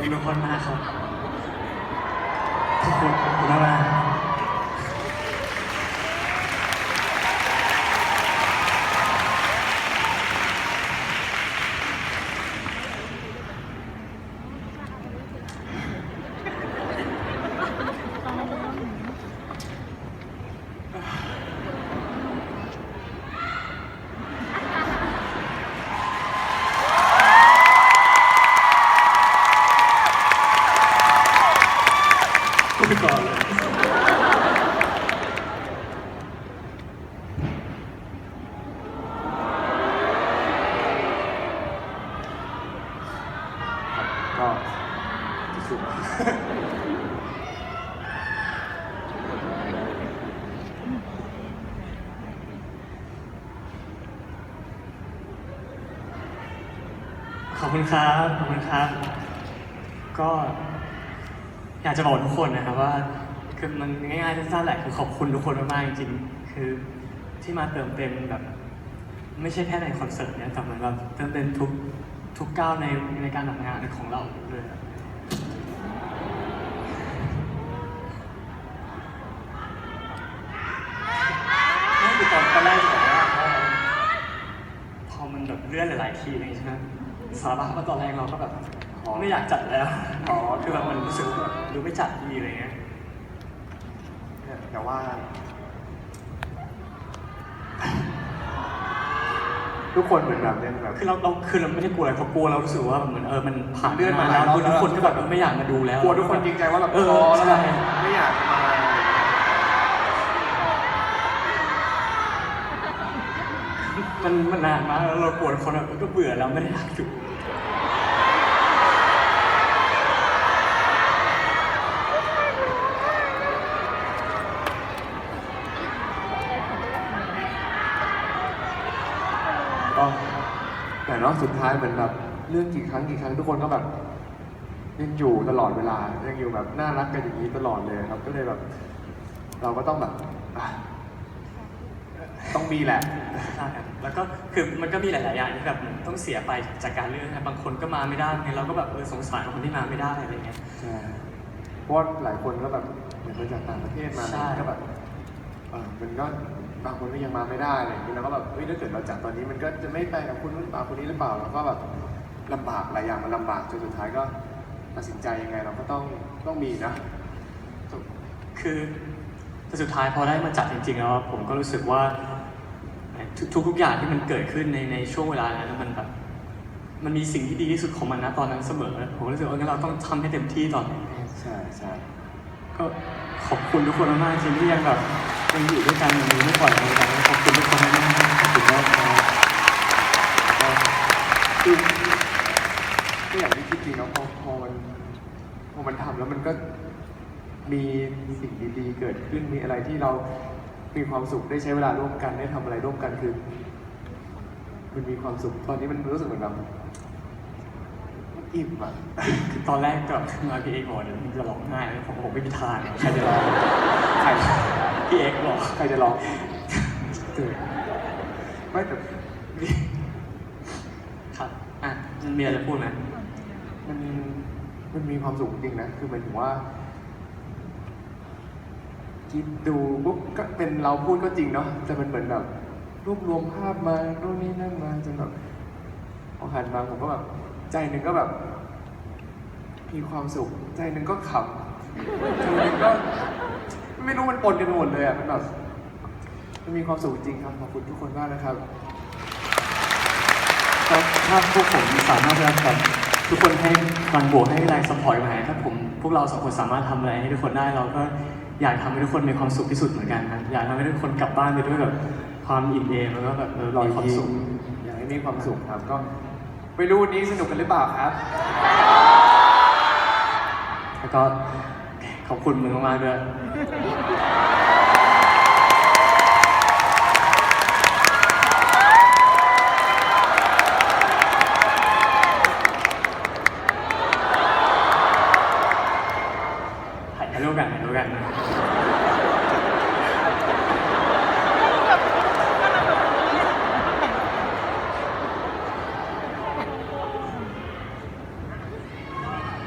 คุณทุกคนมากครับขอบคุณขอบคุณมาก ไปก่อนเลยก็สุดขอบคุณครับ ขอบคุณครับ ก็ อยากจะบอกทุกคนนะครับว่า คือมันง่ายๆสั้นๆแหละคือขอบคุณทุกคนมากๆจริงๆคือที่มาเติมเต็มแบบ ไม่ใช่แค่ในคอนเสิร์ตเนี่ยแต่เหมือนแบบเติมเต็มทุกทุกก้าวในในการทำงานของเราเลยอะนั่นคือตอนตอนแรกจะบอกว่าพอมันแบบเลื่อนหลายๆทีอะไรอย่างเงี้ยใช่ไหมสารภาพว่าตอนแรกเราก็แบบ ไม่อยากจัดแล้ว อ๋อคือแบบมันรู้สึกว่าแบบดูไม่จัดดีอะไรเงี้ยเนี่ยแต่ว่า ทุกคนเหมือนแบบเนี่ยแบบ คือเราเราคือเราไม่ได้กลัวอะไรเพราะกลัวเรารู้สึกว่าเหมือนเออมันผ่านเลื่อนมาแล้วหลายรอบคือทุกคนแล้วก็แบบไม่อยากมาดูแล้วกลัวทุกคนจริงใจว่าแบบเออพอแล้วแบบใช่ไม่อยากมา มันมันนานมากแล้วเรากลัวทุกคนแบบก็เบื่อแล้วไม่ได้อยากดู ก็แต่เนาะสุดท้ายเหมือนแบบเรื่องกี่ครั้งกี่ครั้งทุกคนก็แบบยังอยู่ตลอดเวลายังอยู่แบบน่ารักกันอย่างนี้ตลอดเลยครับ ก็เลยแบบ เราก็ต้องแบบอะต้องมีแหละ ใช่ครับแล้วก็คือมันก็มีหลาย ๆ อย่างที่แบบมันต้องเสียไปจากการเลื่อนนะบางคนก็มาไม่ได้เนี่ยเราก็แบบเออสงสารคนที่มาไม่ได้อะไรเงี้ย ใช่เพราะว่าหลายคนก็แบบเหมือนมาจากต่างประเทศมาใช่ ก็แบบเออมันก็ บางคนก็ยังมาไม่ได้อะไรอย่างนี้แล้วก็แบบเฮ้ยถ้าเกิดเราจัดตอนนี้มันก็จะไม่ไปกับคุณหรือเปล่าคนนี้หรือเปล่าแล้วก็แบบลำบากหลายอย่างมันลำบากจนสุดท้ายก็ตัดสินใจยังไงเราก็ต้องต้องมีนะ คือแต่สุดท้ายพอได้มาจัดจริงๆแล้วอะผมก็รู้สึกว่าทุกทุกๆอย่างที่มันเกิดขึ้นในในช่วงเวลานั้นมันแบบมันมีสิ่งที่ดีที่สุดของมันนะตอนนั้นเสมอผมรู้สึกว่างั้นเราต้องทำให้เต็มที่ตอนนี้ใช่ใช่ก็ขอบคุณทุกคนมากๆจริงที่ยังแบบ ยังอยู่ด้วยกันอย่างนี้ไม่ปล่อยมือกันขอบคุณทุกคนมากขอบคุณมากครับคือก็อย่างที่คิดจริงเนาะพอพอมันพอมันทำแล้วมันก็มีสิ่งดีๆเกิดขึ้นมีอะไรที่เรามีความสุขได้ใช้เวลาร่วมกันได้ทำอะไรร่วมกันคือ มันมีความสุขตอนนี้มันรู้สึกเหมือนแบบอิ่มอะตอนแรกกับมาพี่เอกบอกเดี๋ยวมันจะร้องไห้ผมบอกไม่มีทางใครจะร้อง พี่เอกบอกใครจะร้องเออไม่แต่ครับอะมันมีอะไรจะพูดไหมมันมันมีความสุขจริงนะคือหมายถึงว่าคิดดูปุ๊บก็เป็นเราพูดก็จริงเนาะแต่มันเหมือนแบบรวบรวมภาพมาโน่นนี่นั่นมาจนแบบพอหันมาผมก็แบบใจหนึ่งก็แบบ มีความสุข ใจหนึ่งก็ขำใจหนึ่งก็ ไม่รู้มันปนกันหมดเลยอะมันแบบมันมีความสุขจริงครับขอบคุณทุกคนมากนะครับก็ถ้าพวกผมสามารถจะแบบทุกคนให้พลังบวกให้แรงสปอร์ตมาให้ถ้าผมพวกเราสองคนสามารถทำอะไรให้ทุกคนได้เราก็อยากทำให้ทุกคนมีความสุขที่สุดเหมือนกันครับอยากทำให้ทุกคนกลับบ้านไปด้วยแบบความอิ่มเอมแล้วก็แบบเออรอยมีความยิ้สุขมอยากให้มีความสุขครับก็ไม่รู้วันนี้สนุกกันหรือเปล่าครับ แล้วก็ ขอบคุณมึงมากๆด้วย